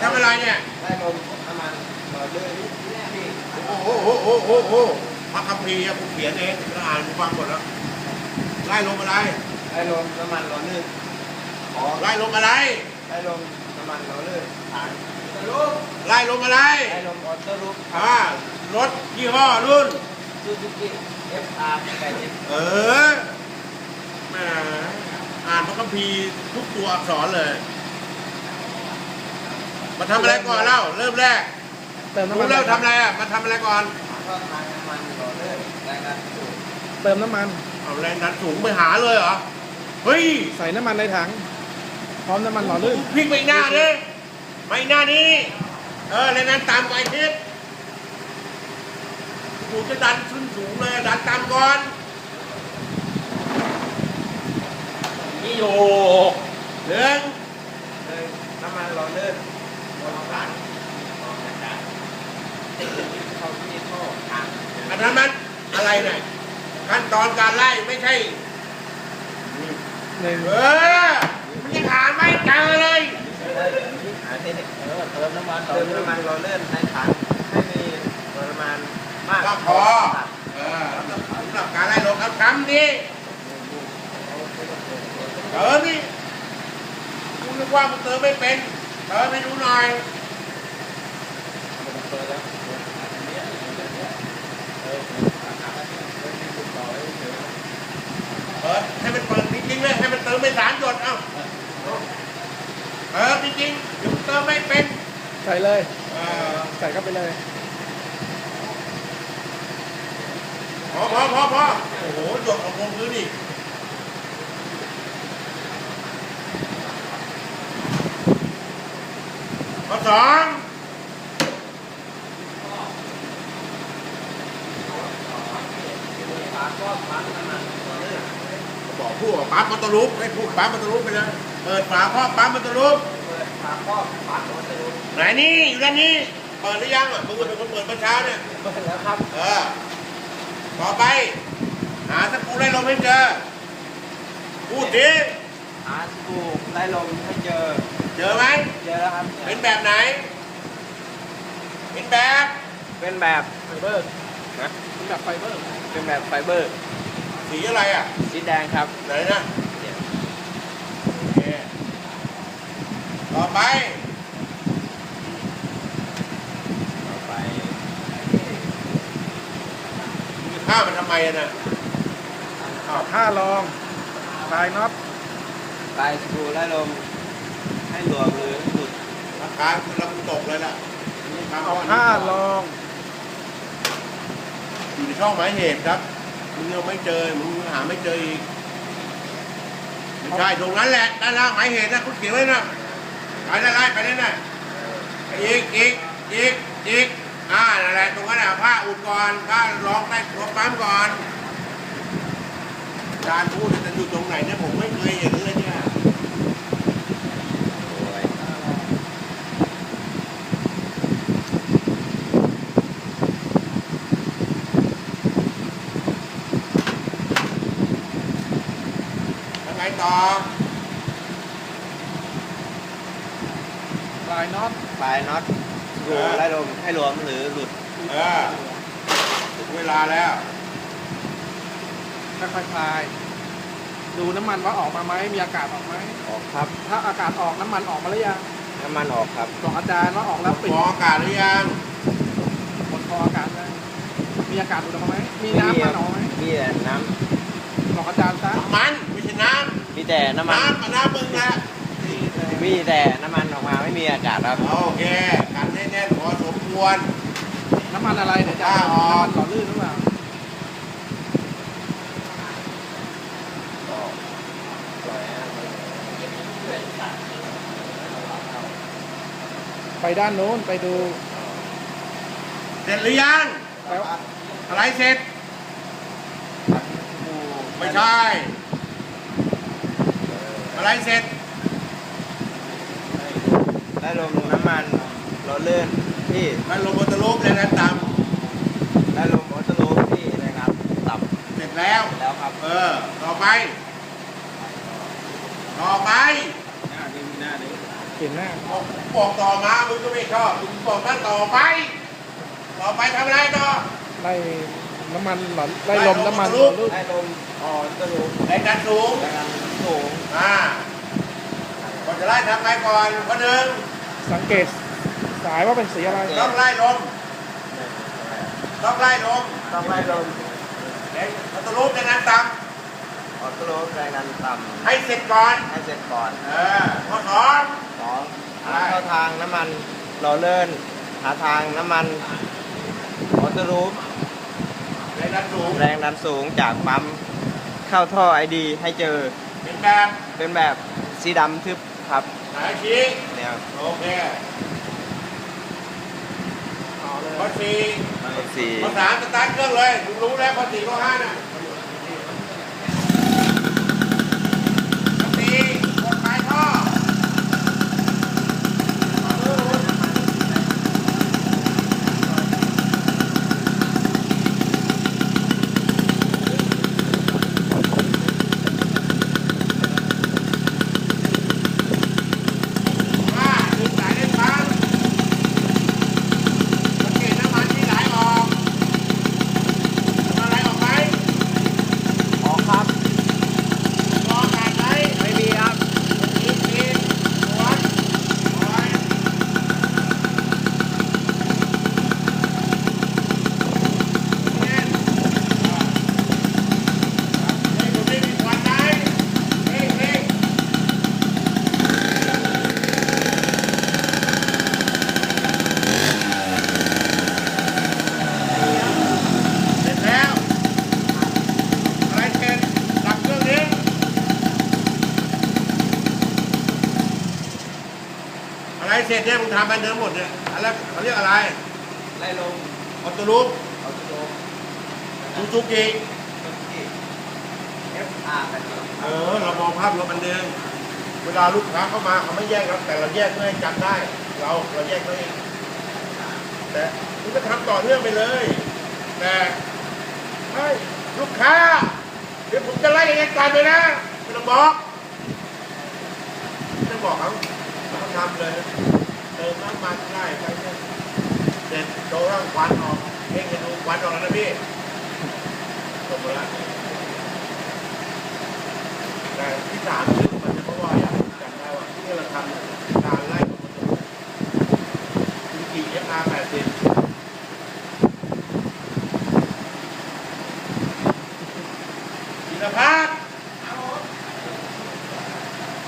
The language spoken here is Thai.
ทำอะไรเนี่ยได้ลมน้ำมันหล่อลื่นที่โอ้โหโอ้โหโอ้โหพระคัมภีร์อะกูเขียนเองแล้วอ่านกูฟังหมดแล้วไล่ลงอะไรได้ลมน้ำมันหล่อลื่นขอไล่ลงอะไรได้ลมน้ำมันหล่อลื่นฐานไล่ลงอะไรได้ลมออโต้รูปอ่ารถยี่ห้อรุ่นซูซูกิ FR 80เออแหมอ่านพระคัมภีร์ทุกตัวอักษรเลย มาทำอะไรก่อนเล่าเริ่มแรกเติมน้ำรู้มันแล้วทำอะไรอะมาทำอะไรก่อนก็ทางน้ำมันหล่อลื่นแรงดันสูงเติมน้ำมัน เอาแรงดันสูงไปหาเลยเหรอเฮ้ยใส่น้ำมันในถัง พร้อมน้ำมันหล่อลื่นพลิกไปหน้าดิไปหน้านี้เออแรงดันตามไปทิศกูจะดันขึ้นสูงเลยดันตามก่อนนี่โยกหนึ่งเลยน้ำมันหล่อลื่นลมผ่านออกอากาศเข้าที่ท่ อันนั้นมันอะไรเนี่ยขั้นตอนการไล่ไม่ใช่หนึ่งเออมันยังหาไม่เจอเลยเติมน้ำมันเติมน้ำมันหล่อลื่อนในถังให้มีปริมาณมากก็พอเออสำหรับการไล่ลงครับคำนี้เติมนี่กูนึกว่ามึงเติมไม่เป็น เติมให้ดูหน่อยเปิดแล้วเปิดให้มันเปิดจริงๆเลยให้มันเติมไม่สารหยดเอ้าเออจริงๆเดี๋ยวมึงเติมไม่เป็นใส่เลยเออใส่เข้าไปเลยพอพอพอพอโอ้โหหยดออกลงพื้นอีก ข้อสองฝาครอบปั๊มน้ำมันหล่อลื่นบอกผู้ว่าปั๊มมันตะลุกให้พูดปั๊มมันตะลุกไปเลยเปิดฝาครอบปั๊มมันตะลุกเปิดฝาครอบปั๊มมันจะรู้ไหนนี่อยู่ด้านนี้ เปิดหรือยังอะมึงเป็นคนเปิดเมื่อเช้าเนี่ยเปิดแล้วครับ เออ ต่อไป หาสกรูไล่ลมให้เจอ พูดดิหาสบู่ไล่ลมให้เจอ เจอไหมเจอแล้วครับ เป็นแบบไหน เป็นแบบ เป็นแบบไฟเบอร์นะเป็นแบบไฟเบอร์ เป็นแบบไฟเบอร์ สีอะไรอะ สีแดงครับ ไหนนะเนี่ยโอเค ต่อไป ต่อไปมึงจะข้ามมันทำไมอะนะอ้าวห้ารองลายน็อตลายสบู่ไล่ลม ให้หลวมหรือหลุดราคาคือเราตกเลยล่ะนี่ทำเอาห้ารองอยู่ในช่องหมายเหตุครับมึงยังไม่เจอมึงหาไม่เจออีกไม่ใช่ตรงนั้นแหละด้านล่างหมายเหตุนะคุณเขียนไว้นะไปไล่ๆไปนั่นน่ะไปอีกอีกอีกอีกอ่านั่นแหละตรงนั้นน่ะผ้าอุดก่อนผ้ารองใต้หัวปั๊มก่อนอาจารย์พูดจะอยู่ตรงไหนเนี่ยผมไม่เคยเห็นเลยเนี่ย โอ้ย ยังไงต่อ ลายน็อตปลายน็อตสบู่ไล่ลมให้หลวมหรือหลุดเออถึงเวลาแล้วค่อยๆคลาย ดูน้ำมันว่าออกมาไหมมีอากาศออกไหมออกครับ ถ้าอากาศออกน้ำมันออกมาหรือยังน้ำมันออกครับบอกอาจารย์ว่าออกแล้วปิดมองอากาศหรือยังบนคออากาศได้มีอากาศดูดออกมาไหมมีน้ำมันออกไหมมีแต่น้บอกอาจารย์ซะมันไม่ใช่น้ำมีแต่น้ำำมันน้ำกับน้ำมึงนะมีแต่น้ำมันออกมา ไม่มีอากาศครับ โอเคกันแน่ๆพอสมควร น้ำมันอะไรเดี๋ยวจะอ่าอ๋อน้ำมันหล่อลื่นหรือเปล่าไปด้านโน้นไปดูเสร็จหรือยัง แล้วอะไรเสร็จ ไม่ใช่ อะไรเสร็จ ได้ลมน้ำมันรถเลื่อนที่มันลงบนตะลุกเลยนะตามได้ลมออโต้รูปที่นะครับต่เสร็จแล้วำแล้วครับเออต่อไป ต่อไปหน้านี้มีหน้านี้เห็นหน้าบอกบอกต่อมามึงก็ไม่ชอบมึงบอกตั้งต่อไป ต่อไปทำอะไรต่อไล่น้ำมันหล่อไล่ลมน้ำมันไล่ลมหล่อลื่นได้ลมอ่อนตะลุมแรงดันสูงแรงดันสูงอ่าก่อนจะ ไล่ทำไงก่อนข้อหนึ่งสังเกตสายว่าเป็นสีอะไรต้องไล่ลมต้องไล่ลมต้องไล่ลมแรงอัตโนมัติในนั้นต่ออกตะลุมแรงดันต่ำให้เสร็จก่อนำให้เสร็จก่อนเออข้อสองสองหาเข้าทางน้ำมันหล่อเลื่อนหาทางน้ำมันออโต้รูปแรงดันสูงแรงดันสูงจากปั๊มเข้าท่อไอดีให้เจอ เป็นแบบ เป็นแบบสีดำทึบ ครับสายชี้เนี่ยโอเคเอาเลยข้อสี่ข้อสี่ข้อสามสตาร์ทเครื่องเลยมึงรู้แล้วข้อสี่ข้อห้าน่ะข้อสี่กดปลายท่อ ห้าดึงสายเล่นปั๊มสังเกตน้ำมันที่ไหลออกน้ำมันไหลออกไหม ออกครับ รอการไหม ไม่มีครับ อีกทีสวนถอยแน่นอ่าเร่งดูดิมีควันไหมเร่งเร่ง เสร็จแล้ว อะไรเสร็จดับเครื่องนี้อะ ไรเสร็จเนี่ยมึงทำไปเดิมหมดเนี่ยอะไรเขาเรียกอะไรไล่ลมออโต้รูปออโต้รูปซูซูกิเอฟอาร์เออเรามองภาพรวมมันเดิมเวลาลูกค้าเข้ามาเขาไม่แยกครับแต่เราแยกเพื่อให้จำได้ เราเราแยกตัวเองแต่คุณก็ทำต่อเนื่องไปเลย แต่เฮ้ยลูกค้า เดี๋ยวผมจะไล่เหตุการณ์ไปนะไม่ต้องบอกไม่ต้องบอกเขาเขา ทำเลยเติมน้ำมันได้ไปเนี่ยเด็ดโดนร่างควันออกเองจะดูควันออกแล้วนะพี่จบหมดละแต่ที่สามคือมันจะเพราะว่า